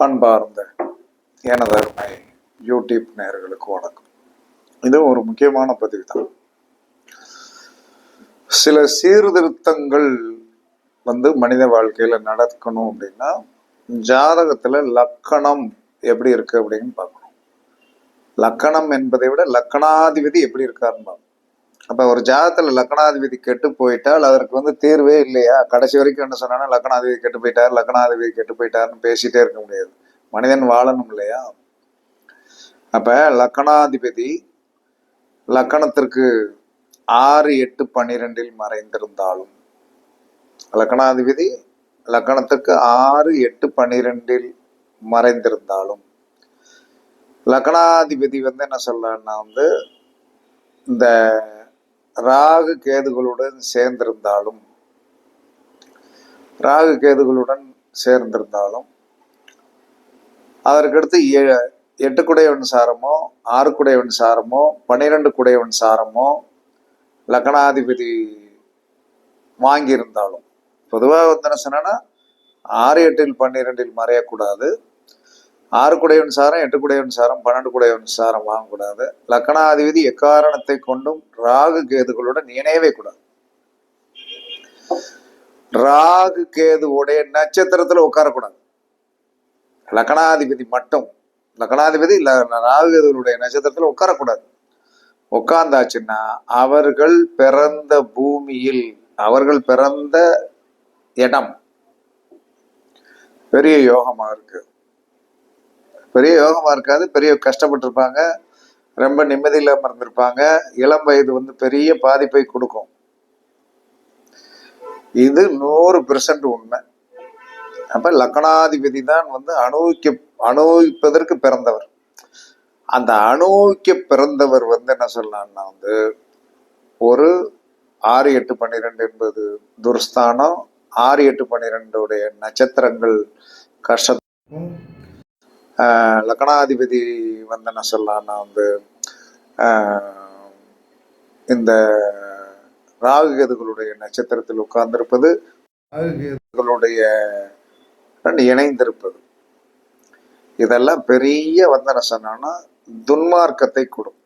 அன்பார்ந்த எனதருமை யூடியூப் நேயர்களுக்கு வணக்கம். இது ஒரு முக்கியமான பதிவு தான் சில சீர்திருத்தங்கள் வந்து மனித வாழ்க்கையில நடக்கணும் அப்படின்னா ஜாதகத்துல லக்கணம் எப்படி இருக்கு அப்படின்னு பார்க்கணும். லக்கணம் என்பதை விட லக்கணாதிபதி எப்படி இருக்காருன்னு பார்க்கணும். அப்ப ஒரு ஜாதகத்துல லக்கணாதிபதி கெட்டு போயிட்டால் அதற்கு வந்து தீர்வே இல்லையா? கடைசி வரைக்கும் என்ன சொன்னா லக்கணாதிபதி கெட்டு போயிட்டார் லக்கணாதிபதி கெட்டு போயிட்டாருன்னு பேசிட்டே இருக்க முடியாது. மனிதன் வாழணும் இல்லையா? அப்ப லக்கணாதிபதி லக்கணத்திற்கு ஆறு எட்டு பன்னிரெண்டில் மறைந்திருந்தாலும் லக்கணாதிபதி லக்கணத்துக்கு ஆறு எட்டு பன்னிரெண்டில் மறைந்திருந்தாலும் லக்கணாதிபதி வந்து என்ன சொல்றாருன்னா வந்து இந்த ராகு கேதுகளுடன் சேர்ந்திருந்தாலும் ராகு கேதுகளுடன் சேர்ந்திருந்தாலும் அதற்கடுத்து ஏ- எட்டு குடையவன் சாரமோ ஆறு குடையவன் சாரமோ பன்னிரெண்டு குடையவன் சாரமோ லக்னாதிபதி வாங்கியிருந்தாலும். பொதுவாக வந்து என்ன சொன்னா ஆறு எட்டில் பன்னிரெண்டில் மறையக்கூடாது. ஆறு குடையவன் சாரம் எட்டு குடையவன் சாரம் பன்னெண்டு குடையவன் சாரம் வாங்கக்கூடாது. லக்னாதிபதி எக்காரணத்தை கொண்டும் ராகு கேதுகளுடன் இணையவே கூடாது. ராகு கேதுவுடைய நட்சத்திரத்துல உட்காரக்கூடாது. லக்னாதிபதி மட்டும். லக்னாதிபதி இல்ல ராகு கேதுகளுடைய நட்சத்திரத்துல உட்காரக்கூடாது. உட்கார்ந்தாச்சுன்னா அவர்கள் பிறந்த பூமியில் அவர்கள் பிறந்த இடம். பெரிய யோகமா இருக்கு. பெரிய யோகமா இருக்காது பெரிய கஷ்டப்பட்டிருப்பாங்க ரொம்ப நிம்மதி இல்லாம இருந்திருப்பாங்க. இளம் வயது வந்து பெரிய பாதிப்பை கொடுக்கும். இது நூறு பெர்சன்ட் உண்மை. அப்ப லக்னாதிபதி தான் வந்து அனுபவிக்க அனுபவிப்பதற்கு பிறந்தவர். அந்த அனுபவிக்க பிறந்தவர் வந்து என்ன சொல்லலாம்னா வந்து ஒரு ஆறு எட்டு பன்னிரெண்டு என்பது துர்ஸ்தானம் ஆறு எட்டு பன்னிரெண்டுடைய நட்சத்திரங்கள் கஷ்ட லக்னாதிபதி வந்து என்ன சொல்லலாம்னா வந்து ஆஹ் இந்த ராகுகேதுகளுடைய நட்சத்திரத்தில் உட்கார்ந்திருப்பது ராகுகேதுகளுடைய ரெண்டு இணைந்திருப்பது. இதெல்லாம் பெரிய வந்து என்ன துன்மார்க்கத்தை கொடுக்கும்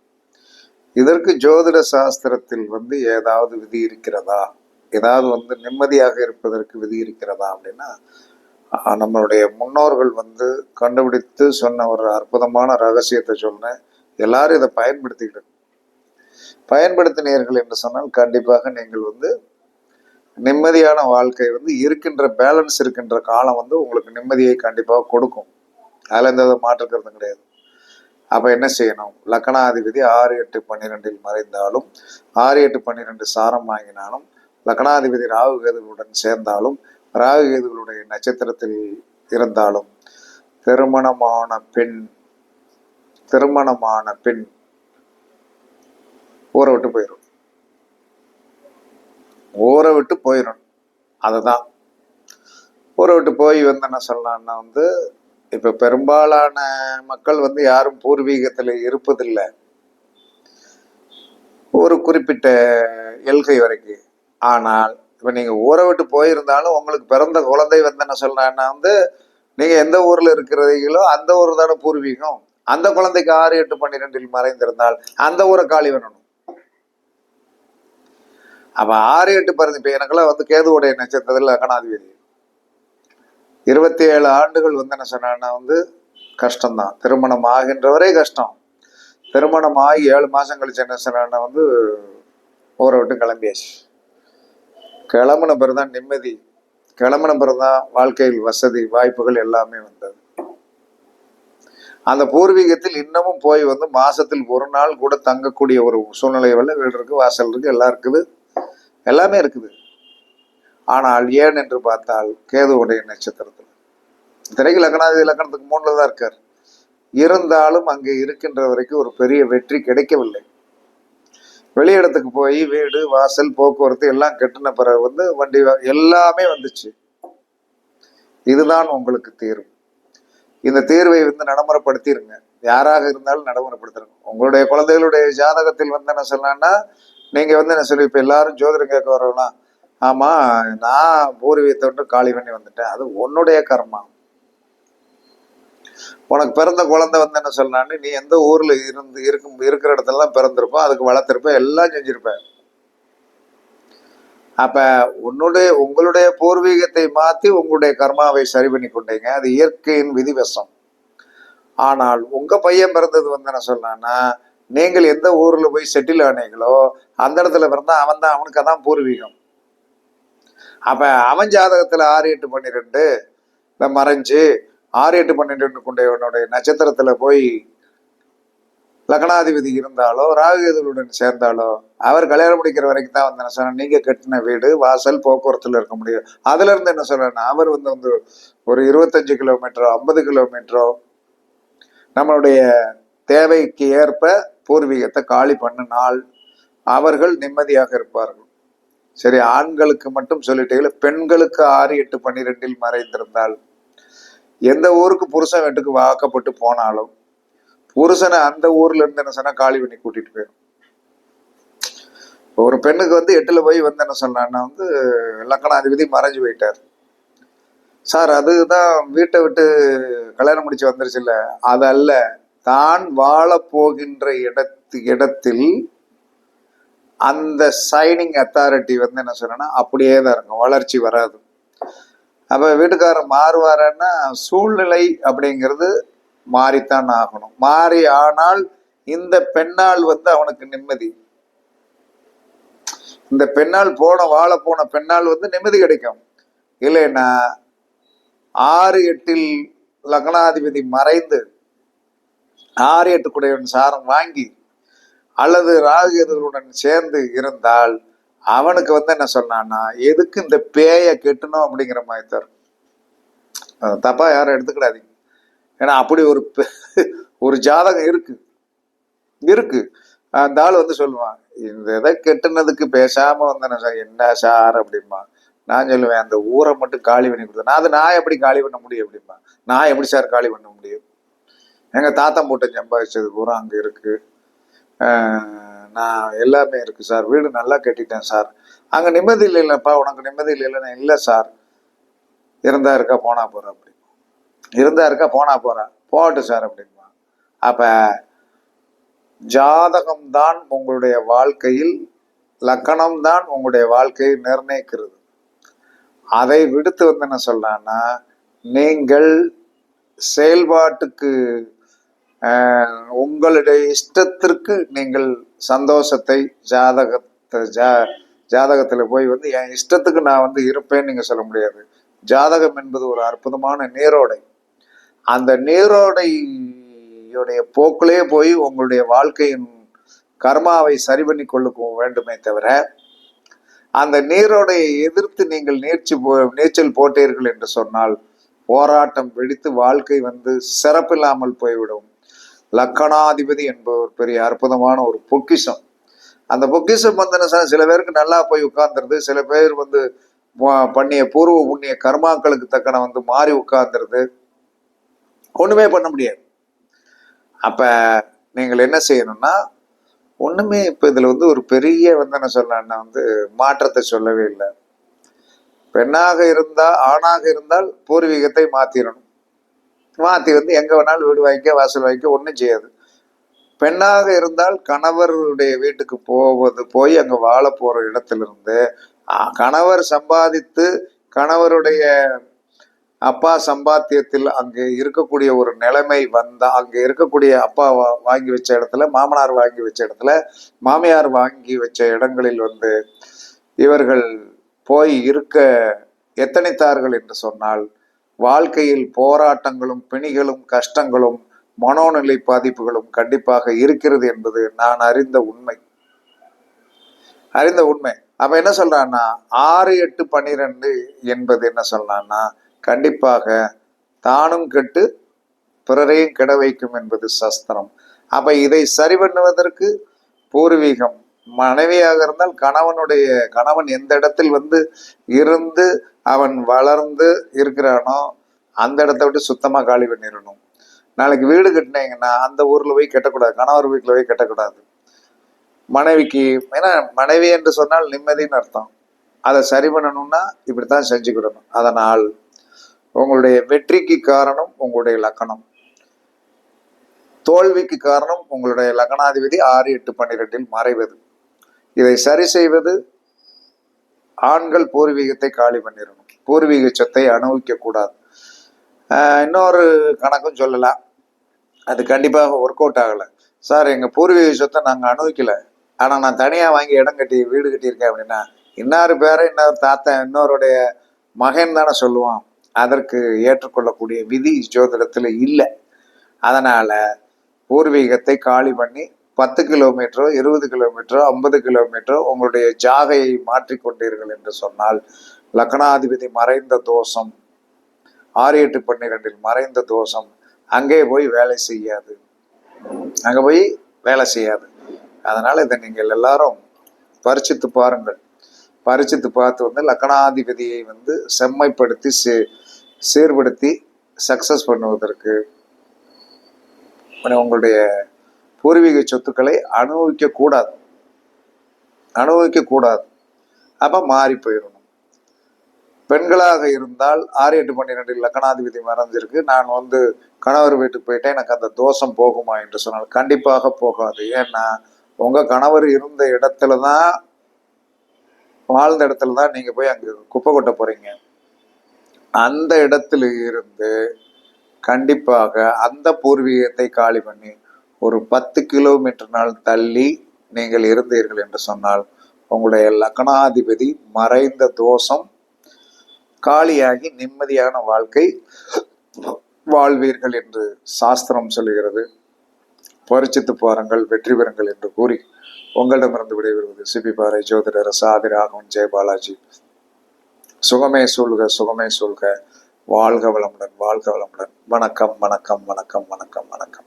இதற்கு ஜோதிட சாஸ்திரத்தில் வந்து ஏதாவது விதி இருக்கிறதா? ஏதாவது வந்து நிம்மதியாக இருப்பதற்கு விதி இருக்கிறதா அப்படின்னா நம்மளுடைய முன்னோர்கள் வந்து கண்டுபிடித்து சொன்ன ஒரு அற்புதமான ரகசியத்தை சொன்னேன் எல்லாரும் இதை பயன்படுத்திக்கிட்டு பயன்படுத்தினீர்கள் என்று சொன்னால் கண்டிப்பாக நீங்கள் வந்து நிம்மதியான வாழ்க்கை வந்து இருக்கின்ற பேலன்ஸ் இருக்கின்ற காலம் வந்து உங்களுக்கு நிம்மதியை கண்டிப்பாக கொடுக்கும். அதில் எந்த வித கிடையாது. அப்போ என்ன செய்யணும்? லக்னாதிபதி ஆறு எட்டு பன்னிரெண்டில் மறைந்தாலும் ஆறு எட்டு பன்னிரெண்டு சாரம் வாங்கினாலும் லக்னாதிபதி ராகு கேதுகளுடன் சேர்ந்தாலும் ராகுகேதுகளுடைய நட்சத்திரத்தில் இருந்தாலும் திருமணமான பெண் திருமணமான பெண் ஊரை விட்டு போயிடும் ஊரை விட்டு போயிடும் அதுதான். ஊரை விட்டு போய் வந்து என்ன சொல்லலாம்னா வந்து இப்ப பெரும்பாலான மக்கள் வந்து யாரும் பூர்வீகத்துல இருப்பதில்லை. ஒரு குறிப்பிட்ட எல்கை வரைக்கும். ஆனால் இப்ப நீங்க ஊரை விட்டு போயிருந்தாலும் உங்களுக்கு பிறந்த குழந்தை வந்து என்ன சொல்றான்னா வந்து நீங்க எந்த ஊர்ல இருக்கிறீங்களோ அந்த ஊர் தானே பூர்வீகம். அந்த குழந்தைக்கு ஆறு எட்டு பன்னிரெண்டில் மறைந்திருந்தால் அந்த ஊரை காலி பண்ணணும். அப்ப ஆறு எட்டு பறந்து இப்போ எனக்கெல்லாம் வந்து கேதுவுடைய நட்சத்திரத்தில் லக்னாதிபதி. இருபத்தி ஏழு ஆண்டுகள் வந்து என்ன சொன்னா வந்து கஷ்டம்தான். திருமணம் ஆகின்றவரே கஷ்டம். திருமணம் ஆகி ஏழு மாசம் கழிச்சு என்ன சொன்னா வந்து ஊரை விட்டு கிளம்பியாச்சு. கிளம்புன பிறகுதான் நிம்மதி. கிளம்புன பிறகுதான் வாழ்க்கையில் வசதி வாய்ப்புகள் எல்லாமே வந்தது. அந்த பூர்வீகத்தில் இன்னமும் போய் வந்து மாசத்தில் ஒரு நாள் கூட தங்கக்கூடிய ஒரு சூழ்நிலை வல்ல வீடு இருக்கு வாசல் இருக்கு எல்லாம் இருக்குது. எல்லாமே இருக்குது. ஆனால் ஏன் என்று பார்த்தால் கேதுவுடைய நட்சத்திரத்தில். திரைக்கு லக்னாதி லக்கணத்துக்கு மூணுல தான் இருக்கார். இருந்தாலும் அங்கே இருக்கின்ற வரைக்கும் ஒரு பெரிய வெற்றி கிடைக்கவில்லை. வெளியிடத்துக்கு போய் வீடு வாசல் போக்குவரத்து எல்லாம் கெட்டின பிறகு வந்து வண்டி எல்லாமே வந்துச்சு. இதுதான் உங்களுக்கு தீர்வு. இந்த தீர்வை வந்து நடைமுறைப்படுத்திருங்க. யாராக இருந்தாலும் நடைமுறைப்படுத்துருங்க உங்களுடைய குழந்தைகளுடைய ஜாதகத்தில் வந்து என்ன சொல்லலாம்னா நீங்க வந்து என்ன சொல்லி இப்ப எல்லாரும் ஜோதிடம் கேட்க வரவனா ஆமா நான் பூர்வீகத்தை விட்டு காலி பண்ணி வந்துட்டேன். அது உன்னுடைய கர்மா. உனக்கு பிறந்த குழந்தை வந்து என்ன சொன்னான்னு நீ எந்த ஊர்ல இருந்து இருக்கும் இருக்கிற இடத்துலலாம் பிறந்திருப்போம் அதுக்கு வளர்த்திருப்ப எல்லாம் செஞ்சிருப்ப. அப்ப உன்னுடைய உங்களுடைய பூர்வீகத்தை மாத்தி உங்களுடைய கர்மாவை சரி பண்ணி கொண்டீங்க. அது இயற்கையின் விதிவசம். ஆனால் உங்க பையன் பிறந்தது வந்து என்ன சொன்னான்னா நீங்கள் எந்த ஊர்ல போய் செட்டில் ஆனீங்களோ அந்த இடத்துல பிறந்தா அவன் தான் அவனுக்கு தான் பூர்வீகம். அப்ப அவன் ஜாதகத்துல ஆறு எட்டு பன்னிரெண்டு இல்லை மறைஞ்சு ஆறு எட்டு பன்னிரெண்டு கொண்டவனுடைய நட்சத்திரத்துல போய் லக்னாதிபதி இருந்தாலோ ராகுகேதுகளுடன் சேர்ந்தாலோ அவர் கல்யாணம் முடிக்கிற வரைக்கும் தான் வந்து என்ன சொன்னா நீங்க கட்டின வீடு வாசல் போக்குவரத்துல இருக்க முடியும் அதுல இருந்து என்ன சொல்றேன்னா அவர் வந்து வந்து ஒரு இருபத்தஞ்சு கிலோமீட்டரோ ஐம்பது கிலோமீட்டரோ நம்மளுடைய தேவைக்கு ஏற்ப பூர்வீகத்தை காலி பண்ணினால் அவர்கள் நிம்மதியாக இருப்பார்கள். சரி ஆண்களுக்கு மட்டும் சொல்லிட்டீங்களா பெண்களுக்கு ஆறு எட்டு பன்னிரெண்டில் மறைந்திருந்தால் எந்த ஊருக்கு புருஷன் வீட்டுக்கு வாக்கப்பட்டு போனாலும் புருஷனை அந்த ஊர்ல இருந்து என்ன சொன்னா காலி பண்ணி கூட்டிட்டு போயிடும் ஒரு பெண்ணுக்கு வந்து எட்டுல போய் வந்து என்ன சொன்னான்னா வந்து லக்கணாதிபதி மறைஞ்சு போயிட்டார். சார் அதுதான் வீட்டை விட்டு கல்யாணம் முடிச்சு வந்துருச்சு இல்ல? அதல்ல தான் வாழப்போகின்ற இடத்து இடத்தில் அந்த சைனிங் அத்தாரிட்டி வந்து என்ன சொன்னா அப்படியே தான் இருக்கும். வளர்ச்சி வராது. அப்ப வீட்டுக்காரர் மாறுவாரன்னா சூழ்நிலை அப்படிங்கிறது மாறித்தான் ஆகணும். மாறி ஆனால் இந்த பெண்ணால் வந்து அவனுக்கு நிம்மதி. இந்த பெண்ணால் போன வாழ போன பெண்ணால் வந்து நிம்மதி கிடைக்கும். இல்லைன்னா ஆறு எட்டில் லக்னாதிபதி மறைந்து ஆறு எட்டு குடையவன் சாரம் வாங்கி அல்லது ராகு சேர்ந்து இருந்தால் அவனுக்கு வந்து என்ன சொன்னான்னா எதுக்கு இந்த பேயை கெட்டணும்? அப்படிங்கிற மாதிரி தரும் தப்பா யாரும் எடுத்துக்கிடாதீங்க. ஏன்னா அப்படி ஒரு பெ- ஒரு ஜாதகம் இருக்கு. இருக்கு. அந்த ஆள் வந்து சொல்லுவான் இந்த இதை கெட்டுனதுக்கு பேசாம வந்தேன் சார் என்ன சார்? அப்படிம்பா. நான் சொல்லுவேன் அந்த ஊரை மட்டும் காலி பண்ணி கொடுத்தேன் நான் அது நான் எப்படி காலி பண்ண முடியும்? அப்படிம்பா. நான் எப்படி சார் காலி பண்ண முடியும்? எங்க தாத்தா மூட்டை சம்பாதிச்சது பூரா அங்க இருக்கு. நான் எல்லாமே இருக்குது சார். வீடு நல்லா கட்டிட்டேன் சார். அங்கே நிம்மதி இல்லை உனக்கு நிம்மதி இல்லை இல்லைன்னா இல்லை சார். இருந்தா இருக்கா போனா போகிற அப்படி. இருந்தா இருக்கா போனா போறா. போகட்டும் சார் அப்படிம்பா அப்போ ஜாதகம் தான் உங்களுடைய வாழ்க்கையில் லக்கணம் தான் உங்களுடைய வாழ்க்கையை நிர்ணயிக்கிறது. அதை விடுத்து வந்து என்ன சொல்லான்னா நீங்கள் செயல்பாட்டுக்கு உங்களுடைய இஷ்டத்திற்கு நீங்கள் சந்தோஷத்தை ஜாதகத்தை ஜா ஜாதகத்தில் போய் வந்து என் இஷ்டத்துக்கு நான் வந்து இருப்பேன்னு நீங்கள் சொல்ல முடியாது. ஜாதகம் என்பது ஒரு அற்புதமான நீரோடை. அந்த நீரோடையுடைய போக்கிலே போய் உங்களுடைய வாழ்க்கையின் கர்மாவை சரி பண்ணி கொள்ள வேண்டுமே தவிர அந்த நீரோடையை எதிர்த்து நீங்கள் நீர்ச்சி போ நீச்சல் போட்டீர்கள் என்று சொன்னால் போராட்டம் வெடித்து வாழ்க்கை வந்து சிறப்பில்லாமல் போய்விடும். லக்கணாதிபதி என்பவர் பெரிய அற்புதமான ஒரு பொக்கிஷம். அந்த பொக்கிஷம் வந்தன சொன்னா, சில பேருக்கு நல்லா போய் உட்கார்ந்துருது சில பேர் வந்து பண்ணிய பூர்வ புண்ணிய கர்மாக்களுக்கு தக்கன வந்து மாறி உட்கார்ந்துருது. ஒண்ணுமே பண்ண முடியாது. அப்ப நீங்கள் என்ன செய்யணும்னா ஒண்ணுமே இப்ப இதுல வந்து ஒரு பெரிய வந்து என்ன சொல்லலாம்னா வந்து மாற்றத்தை சொல்லவே இல்லை. பெண்ணாக இருந்தால் ஆணாக இருந்தால் பூர்வீகத்தை மாத்திரணும். மாத்தி வந்து எங்க வேணாலும் வீடு வாங்கிக்க வாசல் வாங்கிக்க ஒன்றும் செய்யாது. பெண்ணாக இருந்தால் கணவருடைய வீட்டுக்கு போவது போய் அங்க வாழ போற இடத்திலிருந்து கணவர் சம்பாதித்து கணவருடைய அப்பா சம்பாத்தியத்தில் அங்கே இருக்கக்கூடிய ஒரு நிலைமை வந்தா அங்கே இருக்கக்கூடிய அப்பா வா- வாங்கி வச்ச இடத்துல மாமனார் வாங்கி வச்ச இடத்துல மாமியார் வாங்கி வச்ச இடங்களில் வந்து இவர்கள் போய் இருக்க எத்தனைத்தார்கள் என்று சொன்னால் வாழ்க்கையில் போராட்டங்களும் பிணிகளும் கஷ்டங்களும் மனோநிலை பாதிப்புகளும் கண்டிப்பாக இருக்கிறது என்பது நான் அறிந்த உண்மை. அறிந்த உண்மை. அப்ப என்ன சொல்றான்னா ஆறு எட்டு பன்னிரெண்டு என்பது என்ன சொல்றான்னா கண்டிப்பாக தானும் கெட்டு பிறரையும் கெட வைக்கும் என்பது சஸ்திரம். அப்ப இதை சரி பண்ணுவதற்கு பூர்வீகம். மனைவியாக இருந்தால் கணவனுடைய கணவன் எந்த இடத்தில் வந்து இருந்து அவன் வளர்ந்து இருக்கிறானோ அந்த இடத்த விட்டு சுத்தமாக காலி பண்ணிடணும். நாளைக்கு வீடு கட்டினீங்கன்னா அந்த ஊரில் போய் கட்டக்கூடாது கணவர் வீட்டில் போய் கட்டக்கூடாது. மனைவிக்கு ஏன்னா மனைவி என்று சொன்னால் நிம்மதின்னு அர்த்தம். அதை சரி பண்ணணும்னா இப்படித்தான் செஞ்சுக்கிடணும் அதனால் உங்களுடைய வெற்றிக்கு காரணம் உங்களுடைய லக்கணம். தோல்விக்கு காரணம் உங்களுடைய லக்னாதிபதி ஆறு எட்டு பன்னிரெண்டில் மறைவது. இதை சரி செய்வது ஆண்கள் பூர்வீகத்தை காலி பண்ணிடணும். பூர்வீக சொத்தை அனுபவிக்க கூடாது இன்னொரு கணக்கும் சொல்லலாம். அது கண்டிப்பாக ஒர்க் அவுட் ஆகலை. சார் எங்கள் பூர்வீக சொத்தை நாங்கள் அனுபவிக்கலை. ஆனால் நான் தனியாக வாங்கி இடம் கட்டி வீடு கட்டியிருக்கேன் அப்படின்னா இன்னார் பேரை இன்னொரு தாத்தன் இன்னொருடைய மகன் தானே சொல்லுவான். அதற்கு ஏற்றுக்கொள்ளக்கூடிய விதி ஜோதிடத்தில் இல்லை. அதனால் பூர்வீகத்தை காலி பண்ணி பத்து கிலோமீட்டரோ இருபது கிலோமீட்டரோ ஐம்பது கிலோமீட்டரோ உங்களுடைய ஜாகையை மாற்றிக்கொண்டீர்கள் என்று சொன்னால் லக்னாதிபதி மறைந்த தோஷம் ஆறு எட்டு பன்னிரெண்டில் மறைந்த தோஷம் அங்கே போய் வேலை செய்யாது. அங்கே போய் வேலை செய்யாது. அதனால் இதை நீங்கள் எல்லாரும் பரிச்சித்து பாருங்கள். பரிச்சித்து பார்த்து வந்து லக்னாதிபதியை வந்து செம்மைப்படுத்தி சீ சீர்படுத்தி சக்ஸஸ் பண்ணுவதற்கு உங்களுடைய பூர்வீக சொத்துக்களை அனுபவிக்க கூடாது அனுபவிக்க கூடாது அப்ப மாறி போயிடணும். பெண்களாக இருந்தால் ஆறு எட்டு பன்னிரெண்டில் லக்கணாதிபதி மறைஞ்சிருக்கு. நான் வந்து கணவர் வீட்டுக்கு போயிட்டேன். எனக்கு அந்த தோஷம் போகுமா என்று சொன்னால் கண்டிப்பாக போகாது. ஏன்னா உங்க கணவர் இருந்த இடத்துல தான் வாழ்ந்த இடத்துல தான் நீங்க போய் அங்க குப்பை கொட்ட போறீங்க. அந்த இடத்துல இருந்து கண்டிப்பாக அந்த பூர்வீகத்தை காலி பண்ணி ஒரு பத்து கிலோமீட்டர் நாள் தள்ளி நீங்கள் இருந்தீர்கள் என்று சொன்னால் உங்களுடைய லக்னாதிபதி மறைந்த தோஷம் காலியாகி நிம்மதியான வாழ்க்கை வாழ்வீர்கள் என்று சாஸ்திரம் சொல்கிறது பரிச்சித்து பாருங்கள் வெற்றி பெறுங்கள் என்று கூறி உங்களிடமிருந்து விடைபெறுவது சிபி பாறை ஜோதிடர் சாதி ராகவன் ஜெயபாலாஜி சுகமே சூழ்க சுகமே சூழ்க. வாழ்க வளமுடன் வாழ்க வளமுடன். வணக்கம் வணக்கம் வணக்கம் வணக்கம் வணக்கம்.